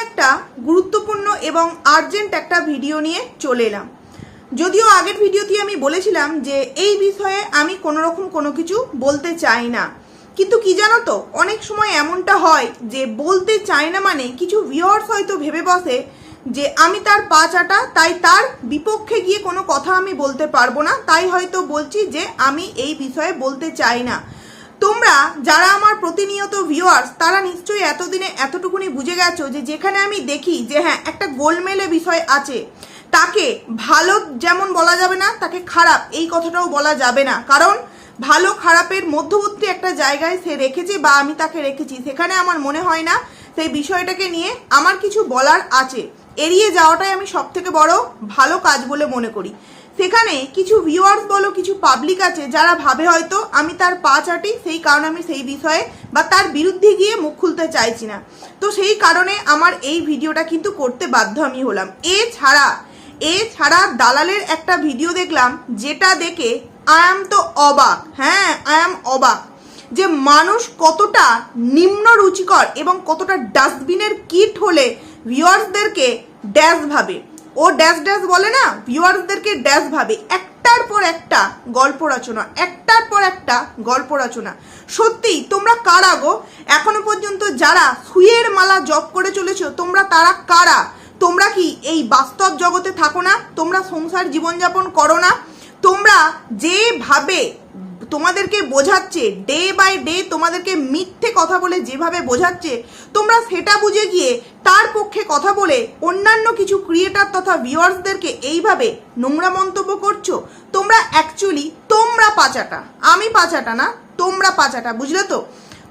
একটা গুরুত্বপূর্ণ এবং আর্জেন্ট একটা ভিডিও নিয়ে চলে এলাম। যদিও আগের ভিডিওতে আমি বলেছিলাম যে এই বিষয়ে আমি কোনো রকম কোনো কিছু বলতে চাই না। কিন্তু কি জানো তো, অনেক সময় এমনটা হয় যে বলতে চাই না মানে কিছু ভিউয়ার্স হয়তো ভেবে বসে যে আমি তার পা চাটা, তাই তার বিপক্ষে গিয়ে কোনো কথা আমি বলতে পারব না, তাই হয়তো বলছি যে আমি এই বিষয়ে বলতে চাই না। তোমরা যারা আমার প্রতিনিয়ত ভিউয়ার্স তারা নিশ্চয়ই এতদিনে এতটুকুনি বুঝে গেছো যে যেখানে আমি দেখি যে হ্যাঁ একটা গোলমেলে বিষয় আছে। তাকে ভালো যেমন বলা যাবে না, তাকে খারাপ এই কথাটাও বলা যাবে না। কারণ ভালো খারাপের মধ্যবর্তী একটা জায়গায় সে রেখেছে বা আমি তাকে রেখেছি, সেখানে আমার মনে হয় না সেই বিষয়টাকে নিয়ে আমার কিছু বলার আছে। এড়িয়ে যাওয়াটাই আমি সব থেকে বড় ভালো কাজ বলে মনে করি। সেখানে কিছু ভিউয়ার্স বলো, কিছু পাবলিক আছে, যারা ভাবে হয়তো আমি তার পা চাটি, সেই কারণে আমি সেই বিষয়ে বা তার বিরুদ্ধে গিয়ে মুখ খুলতে চাইছি না। তো সেই কারণে আমার এই ভিডিওটা কিন্তু করতে বাধ্য আমি হলাম। এছাড়া এছাড়া দালালের একটা ভিডিও দেখলাম, যেটা দেখে আই তো অবাক হ্যাঁ আই অবাক, যে মানুষ কতটা নিম্ন রুচিকর এবং কতটা ডাস্টবিনের কিট হলে ভিউয়ার্সদেরকে ড্যাশ ভাবে। ও ড্যাশ ড্যাশ বলে না? ভিউয়ার্সদেরকে ড্যাশ ভাবে। একটার পর একটা গল্প রচনা, একটার পর একটা গল্প রচনা। সত্যি, তোমরা কারা গো? এখনও পর্যন্ত যারা সুয়ের মালা জপ করে চলেছো, তোমরা তারা কারা? তোমরা কি এই বাস্তব জগতে থাকো না? তোমরা সংসার জীবনযাপন করো না? তোমরা যেভাবে তোমাদেরকে বোঝাচ্ছে ডে বাই ডে তোমাদেরকে মিথ্যে কথা বলে যেভাবে বোঝাচ্ছে, তোমরা সেটা বুঝে গিয়ে তার পক্ষে কথা বলে অন্যান্য কিছু ক্রিয়েটার তথা ভিউয়ার্সদেরকে এইভাবে নোংরা মন্তব্য করছ, তোমরা অ্যাকচুয়ালি তোমরা পাচাটা। আমি পাচাটা না, তোমরা পাচাটা, বুঝলে তো?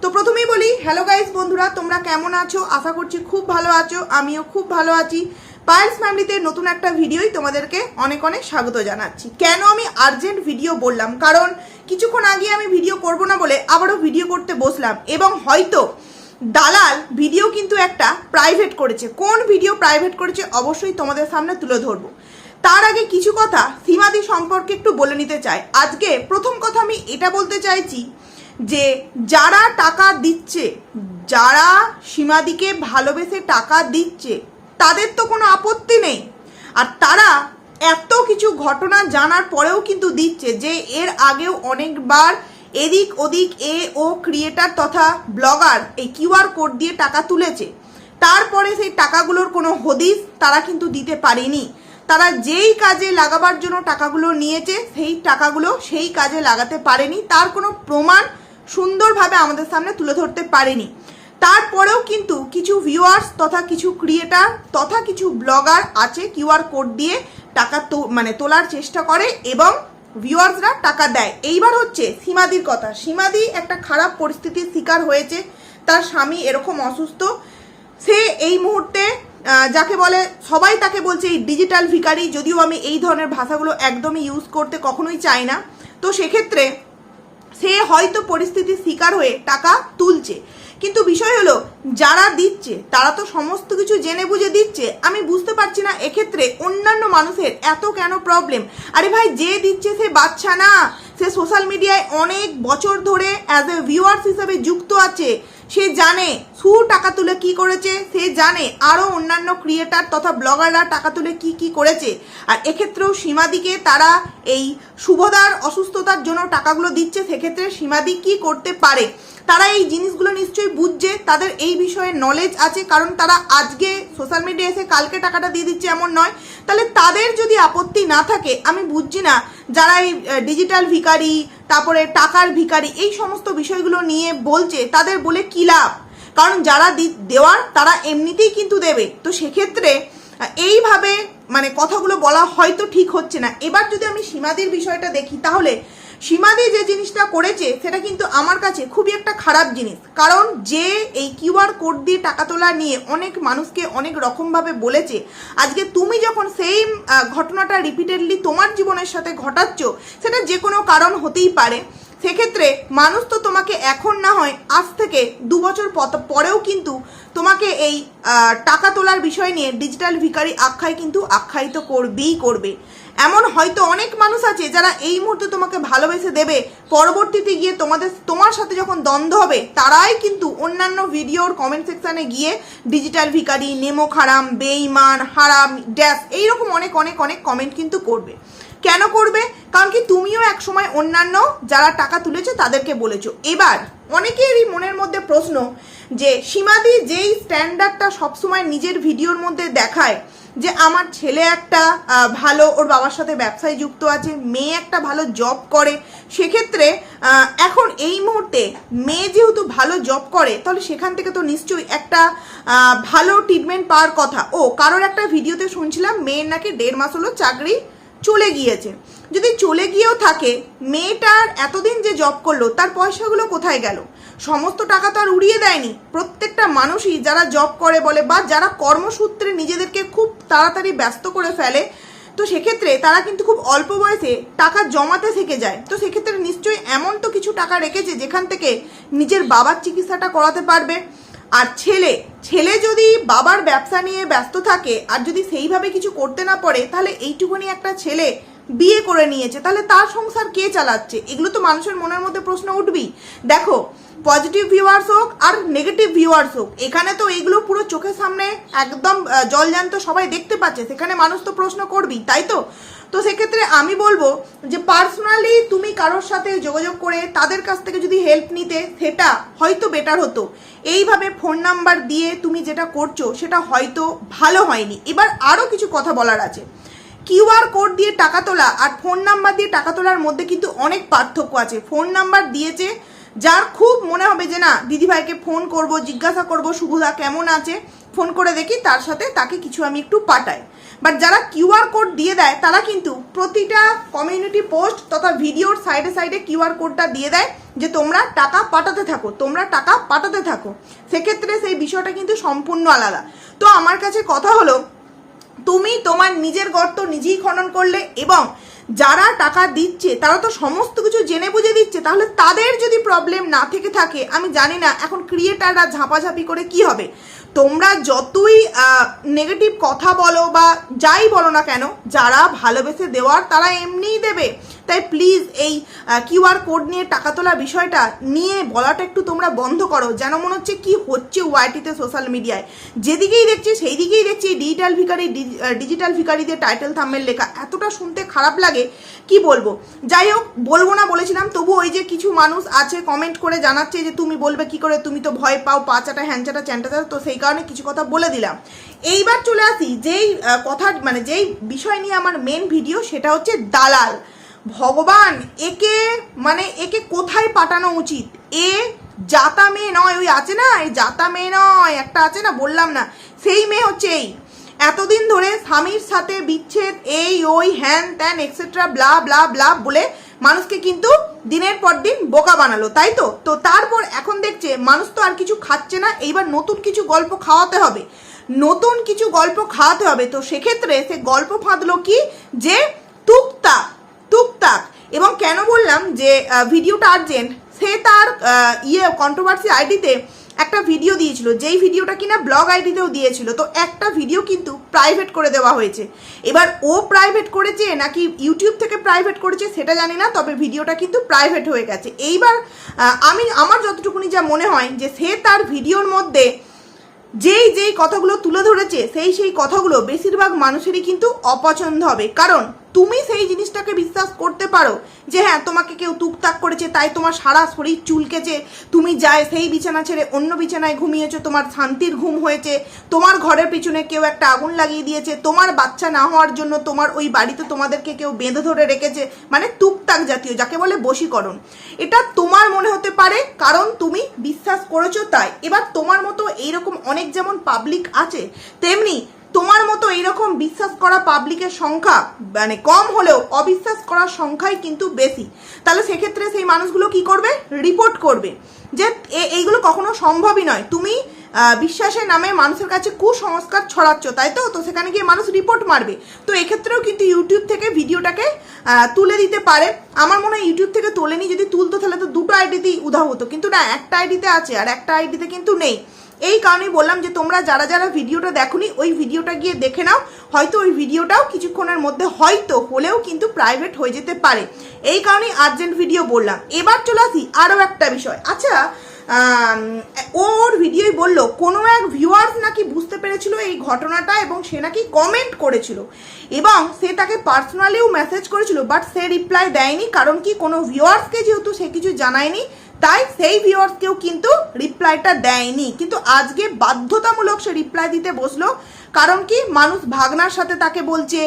তো প্রথমেই বলি হ্যালো গাইস বন্ধুরা, তোমরা কেমন আছো? আশা করছি খুব ভালো আছো, আমিও খুব ভালো আছি। পায়েলস ফ্যামিলিতে নতুন একটা ভিডিওই তোমাদেরকে অনেক অনেক স্বাগত জানাচ্ছি। কেন আমি আর্জেন্ট ভিডিও বললাম? কারণ কিছুক্ষণ আগে আমি ভিডিও করব না বলে আবারও ভিডিও করতে বসলাম এবং হয়তো দালাল ভিডিও কিন্তু একটা প্রাইভেট করেছে। কোন ভিডিও প্রাইভেট করেছে অবশ্যই তোমাদের সামনে তুলে ধরবো। তার আগে কিছু কথা সীমাদি সম্পর্কে একটু বলে নিতে চাই। আজকে প্রথম কথা আমি এটা বলতে চাইছি যে যারা টাকা দিচ্ছে, যারা সীমাদিকে ভালোবেসে টাকা দিচ্ছে তাদের তো কোনো আপত্তি নেই। আর তারা এত কিছু ঘটনা জানার পরেও কিন্তু দিচ্ছে যে এর আগেও অনেকবার এদিক ওদিক এ ও ক্রিয়েটার তথা ব্লগার এই কিউআর কোড দিয়ে টাকা তুলেছে। তারপরে সেই টাকাগুলোর কোনো হদিস তারা কিন্তু দিতে পারেনি। তারা যেই কাজে লাগাবার জন্য টাকাগুলো নিয়েছে, সেই টাকাগুলো সেই কাজে লাগাতে পারেনি। তার কোনো প্রমাণ সুন্দরভাবে আমাদের সামনে তুলে ধরতে পারেনি। তারপরেও কিন্তু কিছু ভিউয়ার্স তথা কিছু ক্রিয়েটার তথা কিছু ব্লগার আছে কিউআর কোড দিয়ে টাকা তো মানে তোলার চেষ্টা করে এবং ভিউয়ার্সরা টাকা দেয়। এইবার হচ্ছে সীমাদির কথা। সীমাদি একটা খারাপ পরিস্থিতির শিকার হয়েছে। তার স্বামী এরকম অসুস্থ। সে এই মুহূর্তে যাকে বলে, সবাই তাকে বলছে এই ডিজিটাল ভিকারি যদিও আমি এই ধরনের ভাষাগুলো একদমই ইউজ করতে কখনোই চাই না। তো সেক্ষেত্রে সে হয়তো পরিস্থিতির শিকার হয়ে টাকা তুলছে। কিন্তু বিষয় হলো, যারা দিচ্ছে, তারা তো সমস্ত কিছু জেনে বুঝে দিচ্ছে। আমি বুঝতে পারছি না এক্ষেত্রে অন্যান্য মানুষের এত কেন প্রবলেম আরে ভাই, যে দিচ্ছে সে বাচ্চা না। সে সোশ্যাল মিডিয়ায় অনেক বছর ধরে অ্যাজ এ ভিউয়ার্স হিসাবে যুক্ত আছে। সে জানে সু টাকা তুলে কি করেছে, সে জানে আরও অন্যান্য ক্রিয়েটার তথা ব্লগাররা টাকা তুলে কি কি করেছে। আর এক্ষেত্রেও সীমাদিকে তারা এই শুভদার অসুস্থতার জন্য টাকাগুলো দিচ্ছে, সেক্ষেত্রে সীমাদি কি করতে পারে? তারা এই জিনিসগুলো নিশ্চয়ই বুঝছে, তাদের এই বিষয়ে নলেজ আছে, কারণ তারা আজকে সোশ্যাল মিডিয়া এসে কালকে টাকাটা দিয়ে দিচ্ছে এমন নয়। তাহলে তাদের যদি আপত্তি না থাকে, আমি বুঝছি না যারা এই ডিজিটাল ভিকারি তারপরে টাকার ভিকারি এই সমস্ত বিষয়গুলো নিয়ে বলছে, তাদের বলে কী লাভ? কারণ যারা দেওয়ার, তারা এমনিতেই কিন্তু দেবে। তো সেক্ষেত্রে এইভাবে মানে কথাগুলো বলা হয়তো ঠিক হচ্ছে না। এবার যদি আমি সীমাদের বিষয়টা দেখি, তাহলে সীমাদি যে জিনিসটা করেছে, সেটা কিন্তু আমার কাছে খুবই একটা খারাপ জিনিস। কারণ যে এই কিউআর কোড দিয়ে টাকা তোলা নিয়ে অনেক মানুষকে অনেক রকমভাবে বলেছে, আজকে তুমি যখন সেম ঘটনাটা রিপিটেডলি তোমার জীবনের সাথে ঘটাচ্ছ, সেটা যে কোনো কারণ হতেই পারে। সেক্ষেত্রে মানুষ তো তোমাকে এখন না হয় আজ থেকে দু বছর পরেও কিন্তু তোমাকে এই টাকা তোলার বিষয় নিয়ে ডিজিটাল ভিকারি আখ্যায় কিন্তু আখ্যায়িত করবেই করবে। এমন হয়তো অনেক মানুষ আছে যারা এই মুহূর্তে তোমাকে ভালোবেসে দেবে। পরবর্তীতে গিয়ে তোমাদের, তোমার সাথে যখন দ্বন্দ্ব হবে, তারাই কিন্তু অন্যান্য ভিডিওর কমেন্ট সেকশানে গিয়ে ডিজিটাল ভিকারি নেমো খারাম বেইমান হারাম, ড্যাশ এইরকম অনেক অনেক অনেক কমেন্ট কিন্তু করবে। কেন করবে? কারণ কি তুমিও এক সময় অন্যান্য যারা টাকা তুলেছো তাদেরকে বলেছ। এবার অনেকেরই মনের মধ্যে প্রশ্ন যে সীমাদি যেই স্ট্যান্ডার্ডটা সবসময় নিজের ভিডিওর মধ্যে দেখায়, যে আমার ছেলে একটা ভালো, ওর বাবার সাথে ব্যবসায় যুক্ত আছে, মেয়ে একটা ভালো জব করে, সেক্ষেত্রে এখন এই মুহূর্তে মেয়ে যেহেতু ভালো জব করে, তাহলে সেখান থেকে তো নিশ্চয়ই একটা ভালো ট্রিটমেন্ট পাওয়ার কথা। ও, কারোর একটা ভিডিওতে শুনছিলাম, মেয়ের নাকি দেড় মাস হলো চাকরি চলে গিয়েছে। যদি চলে গিয়েও থাকে, মেয়েটার এতদিন যে জব করল, তার পয়সাগুলো কোথায় গেল? সমস্ত টাকা তো আর উড়িয়ে দেয়নি। প্রত্যেকটা মানুষই যারা জব করে বলে বা যারা কর্মসূত্রে নিজেদেরকে খুব তাড়াতাড়ি ব্যস্ত করে ফেলে, তো সেক্ষেত্রে তারা কিন্তু খুব অল্প বয়সে টাকা জমাতে থেকে যায়। তো সেক্ষেত্রে নিশ্চয়ই এমন তো কিছু টাকা রেখেছে যেখান থেকে নিজের বাবার চিকিৎসাটা করাতে পারবে। আর ছেলে ছেলে যদি বাবার ব্যবসা নিয়ে ব্যস্ত থাকে, আর যদি সেইভাবে কিছু করতে না পারে, তাহলে এইটুকুনি একটা ছেলে বিয়ে করে নিয়েছে। তাহলে তার সংসার কে চালাচ্ছে? এগুলো তো মানুষের মনের মধ্যে প্রশ্ন উঠবেই। দেখো পজিটিভ ভিউয়ার্স হোক আর নেগেটিভ ভিউয়ার্স হোক, এখানে তো এইগুলো পুরো চোখের সামনে একদম জলজান্ত সবাই দেখতে পাচ্ছে। সেখানে মানুষ তো প্রশ্ন করবেই, তাই তো? তো সেক্ষেত্রে আমি বলব যে পার্সোনালি তুমি কারোর সাথে যোগাযোগ করে তাদের কাছ থেকে যদি হেল্প নিতে, সেটা হয়তো বেটার হতো। এইভাবে ফোন নাম্বার দিয়ে তুমি যেটা করছ, সেটা হয়তো ভালো হয়নি। এবার আরও কিছু কথা বলার আছে। কিউআর কোড দিয়ে টাকা তোলা আর ফোন নাম্বার দিয়ে টাকা তোলার মধ্যে কিন্তু অনেক পার্থক্য আছে। ফোন নাম্বার দিয়েছে, যার খুব মনে হবে যে না, দিদিভাইকে ফোন করব, জিজ্ঞাসা করব শুভদা কেমন আছে, ফোন করে দেখি, তার সাথে তাকে কিছু আমি একটু পাঠাই। বাট যারা কিউআর কোড দিয়ে দেয়, তারা কিন্তু প্রতিটা কমিউনিটি পোস্ট তথা ভিডিওর সাইডে সাইডে কিউআর কোডটা দিয়ে দেয় যে তোমরা টাকা পাঠাতে থাকো, তোমরা টাকা পাঠাতে থাকো। সেক্ষেত্রে সেই বিষয়টা কিন্তু সম্পূর্ণ আলাদা। তো আমার কাছে কথা হলো তুমি তোমার নিজের গর্ত নিজেই খনন করলে এবং যারা টাকা দিচ্ছে, তারা তো সমস্ত কিছু জেনে বুঝে দিচ্ছে, তাহলে তাদের যদি প্রবলেম না থেকে থাকে, আমি জানি না এখন ক্রিয়েটাররা ঝাঁপাঝাঁপি করে কি হবে। তোমরা যতই নেগেটিভ কথা বলো বা যাই বলো না কেন, যারা ভালোবেসে দেওয়ার তারা এমনিই দেবে। তাই প্লিজ এই কিউআর কোড নিয়ে টাকা তোলা বিষয়টা নিয়ে বলাটা একটু তোমরা বন্ধ করো, যেন মনে হচ্ছে কি হচ্ছে ওয়াইটিতে সোশ্যাল মিডিয়ায় যেদিকেই দেখছি সেই দিকেই দেখছি ডিজিটাল ভিকারি ডিজিটাল ভিকারিদের টাইটেল থামের লেখা। এতটা শুনতে খারাপ লাগে, কি বলব? যাই হোক, বলব না বলেছিলাম তবু ওই যে কিছু মানুষ আছে কমেন্ট করে জানাচ্ছে যে তুমি বলবে কি করে, তুমি তো ভয় পাও পাচাটা হ্যাঞ্চাটা চ্যান্টাটা তো সেই কারণে কিছু কথা বলে দিলাম। এইবার চলে আসি, যেই কথা মানে যেই বিষয় নিয়ে আমার মেন ভিডিও সেটা হচ্ছে দালাল। ভগবান, একে মানে একে কোথায় পাঠানো উচিত? এ জাতা মেয়ে নয়, ওই আছে না? এই জাতা মেয়ে নয়, একটা আছে না? বললাম না। সেই মেয়ে হচ্ছে এই। এতদিন ধরে স্বামীর সাথে বিচ্ছেদ, এই, ওই, হ্যান ত্যান এক্সেট্রা ব্লা ব্লা ব্লা বলে মানুষকে কিন্তু দিনের পর দিন বোকা বানালো, তাই তো? তো তারপর এখন দেখছে মানুষ তো আর কিছু খাচ্ছে না, এইবার নতুন কিছু গল্প খাওয়াতে হবে। নতুন কিছু গল্প খাওয়াতে হবে, তো সেক্ষেত্রে সে গল্প ফাঁদলো কি? যে তুকতাক তুকতাক এবং কেন বললাম যে ভিডিওটা আর্জেন্ট, সে তার ইয়ে কন্ট্রোভার্সি আইডিতে একটা ভিডিও দিয়েছিল, যেই ভিডিওটা কিনা ব্লগ আইডিতেও দিয়েছিল। তো একটা ভিডিও কিন্তু প্রাইভেট করে দেওয়া হয়েছে। এবার ও প্রাইভেট করেছে নাকি ইউটিউব থেকে প্রাইভেট করেছে সেটা জানি না, তবে ভিডিওটা কিন্তু প্রাইভেট হয়ে গেছে। এইবার আমি, আমার যতটুকুনি যা মনে হয় যে সে তার ভিডিওর মধ্যে যেই যেই কথাগুলো তুলে ধরেছে, সেই সেই কথাগুলো বেশিরভাগ মানুষেরই কিন্তু অপছন্দ হবে। কারণ তুমি সেই জিনিসটাকে বিশ্বাস করতে পারো যে হ্যাঁ তোমাকে কেউ তুকতাক করেছে, তাই তোমার সারা শরীর চুলকেছে। তুমি যায় সেই বিছানা ছেড়ে অন্য বিছানায় ঘুমিয়েছো, তোমার শান্তির ঘুম হয়েছে, তোমার ঘরের পিছনে কেউ একটা আগুন লাগিয়ে দিয়েছে, তোমার বাচ্চা না হওয়ার জন্য তোমার ওই বাড়িতে তোমাদেরকে কেউ বেঁধে ধরে রেখেছে মানে তুকতাক জাতীয়, যাকে বলে বশীকরণ। এটা তোমার মনে হতে পারে, কারণ তুমি বিশ্বাস করেছ তাই। এবার তোমার মতো এইরকম অনেক যেমন পাবলিক আছে, তেমনি তোমার মতো এইরকম বিশ্বাস করা পাবলিকের সংখ্যা মানে কম হলেও অবিশ্বাস করার সংখ্যাই কিন্তু বেশি। তাহলে সেক্ষেত্রে সেই মানুষগুলো কি করবে? রিপোর্ট করবে। যে এইগুলো কখনো সম্ভবই নয়। তুমি বিশ্বাসের নামে মানুষের কাছে কুসংস্কার ছড়াচ্ছ, তাই তো? তো সেখানে গিয়ে মানুষ রিপোর্ট মারবে। তো এক্ষেত্রেও কিন্তু ইউটিউব থেকে ভিডিওটাকে তুলে দিতে পারে। আমার মনে হয় ইউটিউব থেকে তোলেনি যদি তুলতো, তাহলে তো দুটো আইডিতেই উধাও হতো। কিন্তু না, একটা আইডিতে আছে আর একটা আইডিতে কিন্তু নেই। এই কারণেই বললাম যে তোমরা যারা যারা ভিডিওটা দেখোনি, ওই ভিডিওটা গিয়ে দেখে নাও। হয়তো ওই ভিডিওটাও কিছুক্ষণের মধ্যে হয়তো হলেও কিন্তু প্রাইভেট হয়ে যেতে পারে। এই কারণেই আর্জেন্ট ভিডিও বললাম। এবার চলে আসি আরও একটা বিষয়। আচ্ছা ওর ভিডিওই বলল, কোনো এক ভিউয়ার্স নাকি বুঝতে পেরেছিল এই ঘটনাটা এবং সে নাকি কমেন্ট করেছিল। এবং সে তাকে পার্সোনালিও মেসেজ করেছিল বাট সে রিপ্লাই দেয়নি, কারণ কি কোনো ভিউয়ার্সকে যেহেতু সে কিছু জানায়নি তাই সেই ভিউয়ার্সকেও কিন্তু রিপ্লাইটা দেয়নি। কিন্তু আজকে বাধ্যতামূলক সে রিপ্লাই দিতে বসল। কারণ কি? মানুষ ভাগনার সাথে তাকে বলছে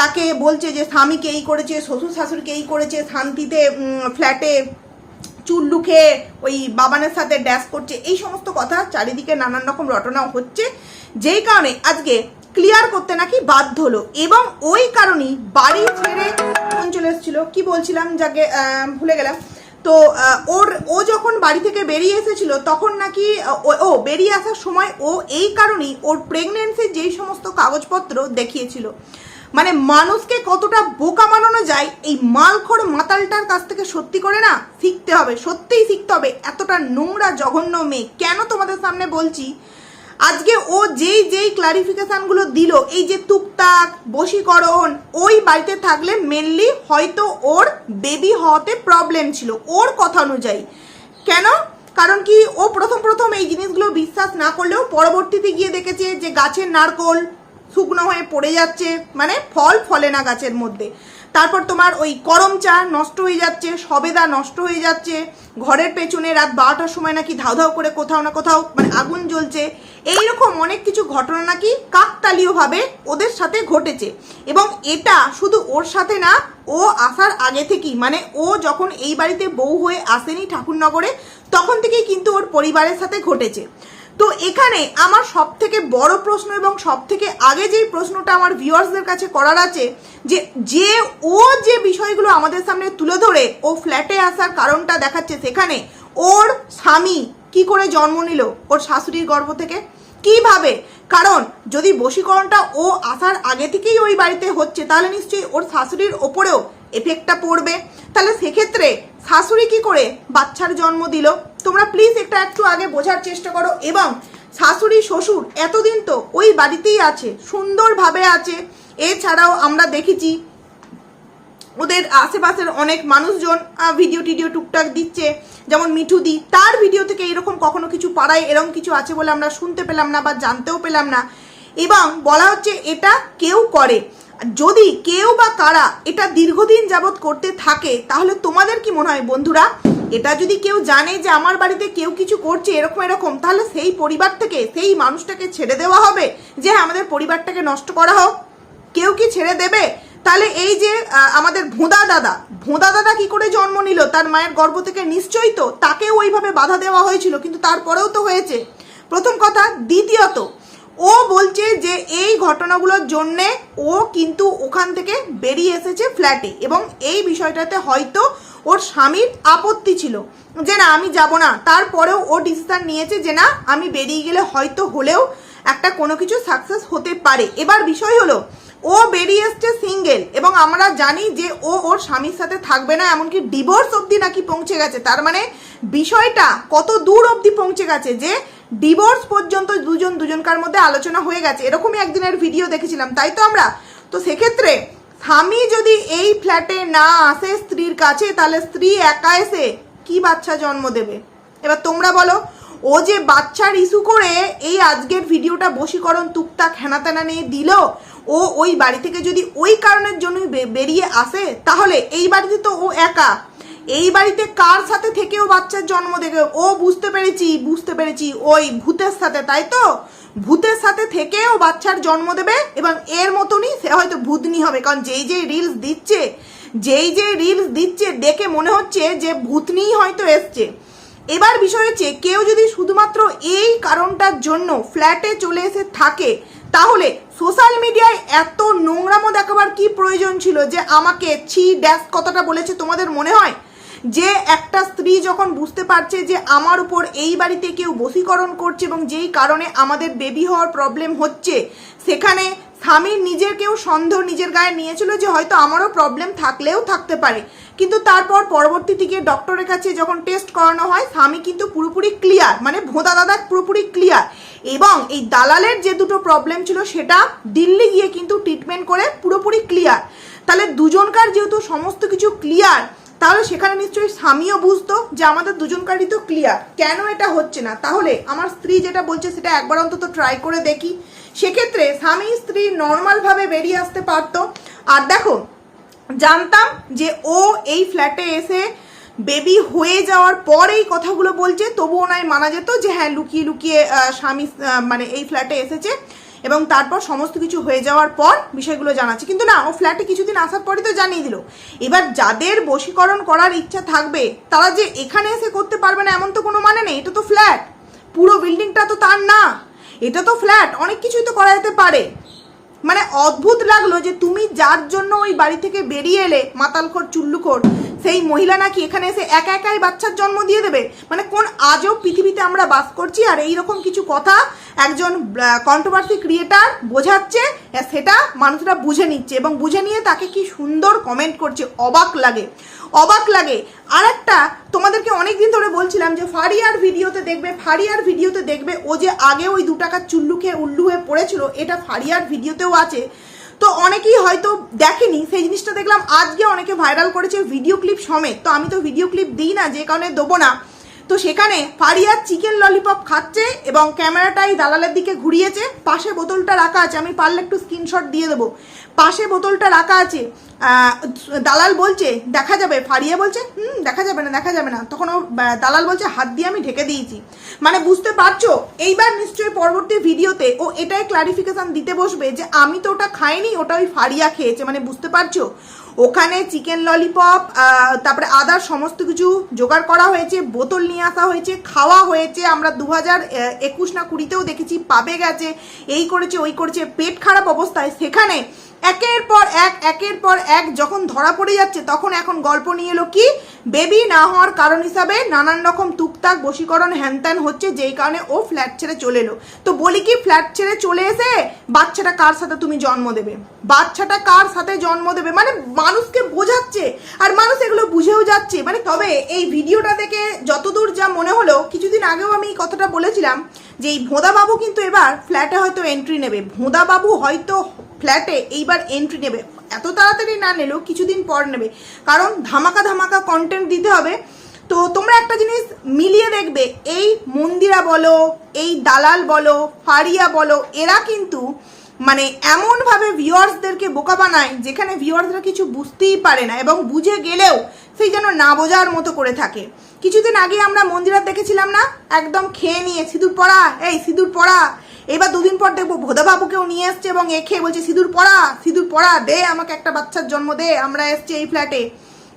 তাকে বলছে যে, স্বামীকে এই করেছে, শ্বশুর শাশুড়িকে এই করেছে, শান্তিতে ফ্ল্যাটে চুল্লু খেয়ে ওই বাবানের সাথে ড্যাশ করছে। এই সমস্ত কথা চারিদিকে নানান রকম রটনা হচ্ছে। যেই কারণে আজকে ক্লিয়ার করতে নাকি বাধ্য হলো। এবং ওই কারণেই বাড়ি ছেড়ে কোন চলে এসেছিল। কি বলছিলাম? যাকে ভুলে গেলাম। তো ওর, ও যখন বাড়ি থেকে বেরিয়ে এসেছিল, তখন নাকি ও- বেরিয়ে আসার সময় ও এই কারণেই ওর প্রেগনেন্সির যেই সমস্ত কাগজপত্র দেখিয়েছিল। মানে মানুষকে কতটা বোকা মানানো যায়, এই মালখোর মাতালটার কাছ থেকে সত্যি করে না শিখতে হবে, সত্যিই শিখতে হবে। এতটা নোংরা, জঘন্য মেয়ে। কেন তোমাদের সামনে বলছি? আজকে ও যেই যেই ক্লারিফিকেশনগুলো দিল, এই যে টুকটাক বশীকরণ, ওই বাড়িতে থাকলে মেনলি হয়তো ওর বেবি হওয়াতে প্রবলেম ছিল, ওর কথা অনুযায়ী। কেন? কারণ কি ও প্রথম প্রথম এই জিনিসগুলো বিশ্বাস না করলেও পরবর্তীতে গিয়ে দেখেছে যে গাছের নারকোল শুকনো হয়ে পড়ে যাচ্ছে মানে ফল ফলে না গাছের মধ্যে। তারপর তোমার ওই করম চা নষ্ট হয়ে যাচ্ছে, সবেদা নষ্ট হয়ে যাচ্ছে, ঘরের পেছনে রাত বারোটার সময় নাকি ধাউ ধাউ করে কোথাও না কোথাও মানে আগুন জ্বলছে। এইরকম অনেক কিছু ঘটনা নাকি কাকতালীয়ভাবে ওদের সাথে ঘটেছে। এবং এটা শুধু ওর সাথে না, ও আসার আগে থেকেই মানে ও যখন এই বাড়িতে বউ হয়ে আসেনি ঠাকুরনগরে, তখন থেকেই কিন্তু ওর পরিবারের সাথে ঘটেছে। তো এখানে আমার সব থেকে বড় প্রশ্ন এবং সব থেকে আগে যেই প্রশ্নটা আমার ভিউয়ার্সদের কাছে করার আছে, যে যে ও যে বিষয়গুলো আমাদের সামনে তুলে ধরে, ও ফ্ল্যাটে আসার কারণটা দেখাচ্ছে সেখানে, ওর স্বামী কি করে জন্ম নিল ওর শাশুড়ির গর্ভ থেকে? কীভাবে? কারণ যদি বশীকরণটা ও আসার আগে থেকেই ওই বাড়িতে হচ্ছে, তাহলে নিশ্চয়ই ওর শাশুড়ির ওপরেও এফেক্টটা পড়বে। তাহলে সেক্ষেত্রে শাশুড়ি কি করে বাচ্চার জন্ম দিল? তোমরা প্লিজ এটা একটু আগে বোঝার চেষ্টা করো এবং শাশুড়ি, শ্বশুর এতদিন তো ওই বাড়িতেই আছে, সুন্দরভাবে আছে। এছাড়াও আমরা দেখেছি ওদের আশেপাশের অনেক মানুষজন ভিডিও টিডিও টুকটাক দিচ্ছে, যেমন মিঠু দি, তার ভিডিও থেকে এরকম কখনো কিছু পাড়ায় এরকম কিছু আছে বলে আমরা শুনতে পেলাম না বা জানতেও পেলাম না। এবং বলা হচ্ছে এটা কেউ করে। যদি কেউ বা কারা এটা দীর্ঘদিন যাবৎ করতে থাকে তাহলে তোমাদের কি মনে হয় বন্ধুরা? এটা যদি কেউ জানে যে আমার বাড়িতে কেউ কিছু করছে এরকম এরকম তাহলে সেই পরিবার থেকে সেই মানুষটাকে ছেড়ে দেওয়া হবে যে হ্যাঁ, আমাদের পরিবারটাকে নষ্ট করা হোক। কেউ কি ছেড়ে দেবে? তাহলে এই যে আমাদের ভোঁদা দাদা ভোঁদা দাদা কি করে জন্ম নিল? তার মায়ের গর্ভ থেকে নিশ্চয়ই তো তাকেও ওইভাবে বাধা দেওয়া হয়েছিল কিন্তু তারপরেও তো হয়েছে। প্রথম কথা দ্বিতীয়ত ও বলছে যে এই ঘটনাগুলোর জন্যে ও কিন্তু ওখান থেকে বেরিয়ে এসেছে ফ্ল্যাটে এবং এই বিষয়টাতে হয়তো ওর স্বামীর আপত্তি ছিল যে না, আমি যাব না। তারপরেও ও ডিসিশন নিয়েছে যে না, আমি বেরিয়ে গেলে হয়তো হলেও একটা কোনো কিছু সাকসেস হতে পারে। এবার বিষয় হলো, ও বেরিয়ে এসছে সিঙ্গেল এবং আমরা জানি যে ও ওর স্বামীর সাথে থাকবে না, এমনকি ডিভোর্স অবধি নাকি পৌঁছে গেছে। তার মানে বিষয়টা কত দূর অবধি পৌঁছে গেছে যে ডিভোর্স পর্যন্ত দুজন, দুজনকার মধ্যে আলোচনা হয়ে গেছে। এরকমই একদিনের ভিডিও দেখেছিলাম, তাই তো আমরা? তো সেক্ষেত্রে স্বামী যদি এই ফ্ল্যাটে না আসে স্ত্রীর কাছে, তাহলে স্ত্রী একা এসে কি বাচ্চা জন্ম দেবে? এবার তোমরা বলো, ও যে বাচ্চার ইস্যু করে এই আজকের ভিডিওটা বশীকরণ টুকটাক হেনাতেনা নিয়ে দিল, ও ওই বাড়ি থেকে যদি ওই কারণের জন্যই বেরিয়ে আসে, তাহলে এই বাড়িতে তো ও একা। এই বাড়িতে কার সাথে থেকেও বাচ্চার জন্ম দেবে ও বুঝতে পেরেছি বুঝতে পেরেছি ওই ভূতের সাথে, তাই তো? ভূতের সাথে থেকেও বাচ্চার জন্ম দেবে এবং এর মতনই সে হয়তো ভূতনি হবে, কারণ যেই যেই রিলস দিচ্ছে, যেই যেই রিলস দিচ্ছে, দেখে মনে হচ্ছে যে ভূতনিই হয়তো এসছে। এবার বিষয় হচ্ছে, কেউ যদি শুধুমাত্র এই কারণটার জন্য ফ্ল্যাটে চলে এসে থাকে, তাহলে সোশ্যাল মিডিয়ায় এত নোংরামো দেখাবার কি প্রয়োজন ছিল যে আমাকে ছি, ড্যাশ কথাটা বলেছে তোমাদের মনে হয়? যে একটা স্ত্রী যখন বুঝতে পারছে যে আমার উপর এই বাড়িতে কেউ বশীকরণ করছে এবং যেই কারণে আমাদের বেবি হওয়ার প্রবলেম হচ্ছে, সেখানে স্বামী নিজেকেও সন্দেহ নিজের গায়ে নিয়েছিল যে হয়তো আমারও প্রবলেম থাকলেও থাকতে পারে। কিন্তু তারপর পরবর্তী দিকে ডক্টরের কাছে যখন টেস্ট করানো হয়, স্বামী কিন্তু পুরোপুরি ক্লিয়ার মানে ভোঁদা দাদা পুরোপুরি ক্লিয়ার এবং এই দালালের যে দুটো প্রবলেম ছিল, সেটা দিল্লি গিয়ে কিন্তু ট্রিটমেন্ট করে পুরোপুরি ক্লিয়ার তাহলে দুজনকার যেহেতু সমস্ত কিছু ক্লিয়ার তাহলে সেখানে নিশ্চয়ই স্বামীও বুঝতো যে আমাদের দুজনকারই তো ক্লিয়ার কেন এটা হচ্ছে না? তাহলে আমার স্ত্রী যেটা বলছে সেটা একবার অন্তত ট্রাই করে দেখি। সেক্ষেত্রে স্বামী স্ত্রী নর্মালভাবে বেরিয়ে আসতে পারতো। আর দেখো, জানতাম যে ও এই ফ্ল্যাটে এসে বেবি হয়ে যাওয়ার পর এই কথাগুলো বলছে, তবুও নাই মানা যেত যে হ্যাঁ লুকিয়ে লুকিয়ে স্বামী মানে এই ফ্ল্যাটে এসেছে। এবং তারপর সমস্ত কিছু হয়ে যাওয়ার পর বিষয়গুলো জানাচ্ছে। কিন্তু না, ও ফ্ল্যাটে কিছুদিন আসার পরই তো জানিয়ে দিল। এবার যাদের বশীকরণ করার ইচ্ছা থাকবে, তারা যে এখানে এসে করতে পারবে না, এমন তো কোনো মানে নেই, এটা তো ফ্ল্যাট পুরো বিল্ডিংটা তো তার না। এটা তো ফ্ল্যাট অনেক কিছুই তো করা যেতে পারে। মানে অদ্ভুত লাগল যে তুমি যার জন্য ওই বাড়ি থেকে বেরিয়ে এলে, মাতালখোর, চুল্লুখোর সেই মহিলা নাকি এখানে এসে একা একাই বাচ্চার জন্ম দিয়ে দেবে? মানে কোন আজও পৃথিবীতে আমরা বাস করছি আর এই রকম কিছু কথা একজন কন্ট্রোভার্সি ক্রিয়েটার বোঝাচ্ছে সেটা মানুষরা বুঝে নিচ্ছে এবং বুঝে নিয়ে তাকে কি সুন্দর কমেন্ট করছে, অবাক লাগে। অবাক লাগে। আর একটা তোমাদেরকে অনেকদিন ধরে বলছিলাম যে ফারিয়ার ভিডিওতে দেখবে, ফারিয়ার ভিডিওতে দেখবে ও যে আগে ওই দু টাকার চুল্লু খেয়ে উল্লু হয়ে পড়েছিল, এটা ফারিয়ার ভিডিওতেও আছে। তো অনেকেই হয়তো দেখেনি, সেই জিনিসটা দেখলাম। আজকে অনেকে ভাইরাল করেছে ভিডিও ক্লিপ সমেত। তো আমি তো ভিডিও ক্লিপ দিই না, যে কারণে দেবো না। তো সেখানে ফারিয়া চিকেন ললিপপ খাচ্ছে এবং ক্যামেরাটাই দালালের দিকে ঘুরিয়েছে। পাশে বোতলটা রাখা আছে, আমি পারলে একটু স্ক্রিনশট দিয়ে দেবো। পাশে বোতলটা রাখা আছে দালাল বলছে, দেখা যাবে। ফারিয়া বলছে, হুম, দেখা যাবে না, দেখা যাবে না। তখন ও দালাল বলছে, হাত দিয়ে আমি ঢেকে দিয়েছি। মানে বুঝতে পারছ? এইবার নিশ্চয়ই পরবর্তী ভিডিওতে ও এটাই ক্লারিফিকেশান দিতে বসবে যে, আমি তো ওটা খাইনি, ওটা ওই ফারিয়া খেয়েছে। মানে বুঝতে পারছ? ওখানে চিকেন ললিপপ তারপরে আদার সমস্ত কিছু জোগাড় করা হয়েছে, বোতল নিয়ে আসা হয়েছে, খাওয়া হয়েছে। আমরা দু হাজার একুশ না কুড়িতেও দেখেছি, পাবে গেছে, এই করেছে, ওই করেছে। পেট খারাপ অবস্থায় সেখানে একের পর এক, একের পর এক যখন ধরা পড়ে যাচ্ছে, তখন এখন গল্প নিয়ে এলো কি? বেবি না হওয়ার কারণ হিসাবে নানান রকম টুকটাক বশীকরণ হ্যানত্যান হচ্ছে, যেই কারণে ও ফ্ল্যাট ছেড়ে চলে এলো। তো বলি কি, ফ্ল্যাট ছেড়ে চলে এসে বাচ্চাটা কার সাথে তুমি জন্ম দেবে? বাচ্চাটা কার সাথে জন্ম দেবে? মানে মানুষকে বোঝাচ্ছে, আর মানুষ এগুলো বুঝেও যাচ্ছে। মানে তবে এই ভিডিওটা দেখে যতদূর যা মনে হলো, কিছুদিন আগেও আমি এই কথাটা বলেছিলাম যে এই ভোঁদাবাবু কিন্তু এবার ফ্ল্যাটে হয়তো এন্ট্রি নেবে। ভোঁদাবাবু হয়তো ফ্ল্যাটে এইবার এন্ট্রি নেবে। এত তাড়াতাড়ি না নিলেও কিছুদিন পর নেবে। কারণ ধামাকা ধামাকা কন্টেন্ট দিতে হবে। তো তোমরা একটা জিনিস মিলিয়ে দেখবে, এই মন্দিরা বলো, এই দালাল বলো, ফারিয়া বলো, এরা কিন্তু মানে এমনভাবে ভিউয়ার্সদেরকে বোকা বানায়, যেখানে ভিউয়ার্সরা কিছু বুঝতেই পারে না এবং বুঝে গেলেও সেই যেন না বোঝার মতো করে থাকে। কিছুদিন আগে আমরা মন্দিরা দেখেছিলাম না? একদম খেয়ে নিয়ে সিঁদুর পড়া, এই সিঁদুর পড়া। এবার দুদিন পর দেখব ভোদাবাবুকেও নিয়ে এসছে এবং এ খেয়ে বলছে, সিঁদুর পড়া সিঁদুর পড়া, দে আমাকে একটা বাচ্চার জন্ম দে, আমরা এসছি এই ফ্ল্যাটে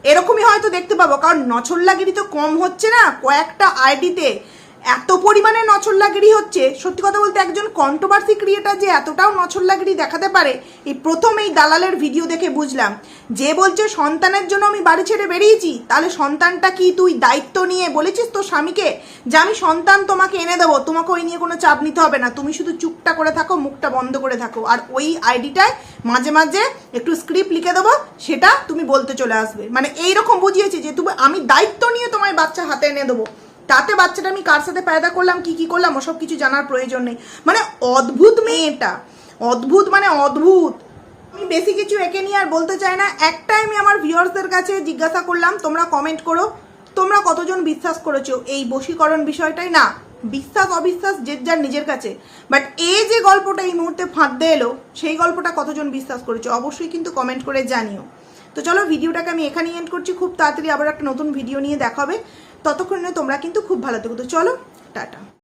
এরকমই হয়তো দেখতে পাবো, কারণ নছল্লাগিরি তো কম হচ্ছে না, কয়েকটা আইডিতে এত পরিমাণে নছল্লাগিরি হচ্ছে, সত্যি কথা বলতে একজন কন্ট্রোভার্সি ক্রিয়েটার যে এতটাও নছল্লাগিরি দেখাতে পারে, এই প্রথম এই দালালের ভিডিও দেখে বুঝলাম। যে বলছে, সন্তানের জন্য আমি বাড়ি ছেড়ে বেরিয়েছি, তাহলে সন্তানটা কি তুই দায়িত্ব নিয়ে বলেছিস তোর স্বামীকে? যে আমি সন্তান তোমাকে এনে দেবো, তোমাকে ওই নিয়ে কোনো চাপ নিতে হবে না, তুমি শুধু চুপটা করে থাকো, মুখটা বন্ধ করে থাকো। আর ওই আইডিটায় মাঝে মাঝে একটু স্ক্রিপ্ট লিখে দেবো, সেটা তুমি বলতে চলে আসবে। মানে এইরকম বুঝিয়েছে যে তুমি, আমি দায়িত্ব নিয়ে তোমায় বাচ্চা হাতে এনে দেবো। তাতে বাচ্চাটা আমি কার সাথে পায়দা করলাম, কি কি করলাম, ওসব কিছু জানার প্রয়োজন নেই। মানে অদ্ভুত মেয়েটা। অদ্ভুত মানে অদ্ভুত। আমি বেশি কিছু একে নিয়ে আর বলতে চাই না। একটাই আমি আমার ভিউয়ার্সদের কাছে জিজ্ঞাসা করলাম, তোমরা কমেন্ট করো। তোমরা কতজন বিশ্বাস করেছ? এই বশীকরণ বিষয়টাই না, বিশ্বাস, অবিশ্বাস, যে যার নিজের কাছে। বাট এই যে গল্পটা এই মুহূর্তে ফাঁদতে এলো, সেই গল্পটা কতজন বিশ্বাস করেছ? অবশ্যই কিন্তু কমেন্ট করে জানিও। তো চলো ভিডিওটাকে আমি এখানেই এন্ড করছি। খুব তাড়াতাড়ি আবার একটা নতুন ভিডিও নিয়ে দেখাবে ততক্ষণে তোমরা কিন্তু খুব ভালো থেকো। তো চলো টাটা।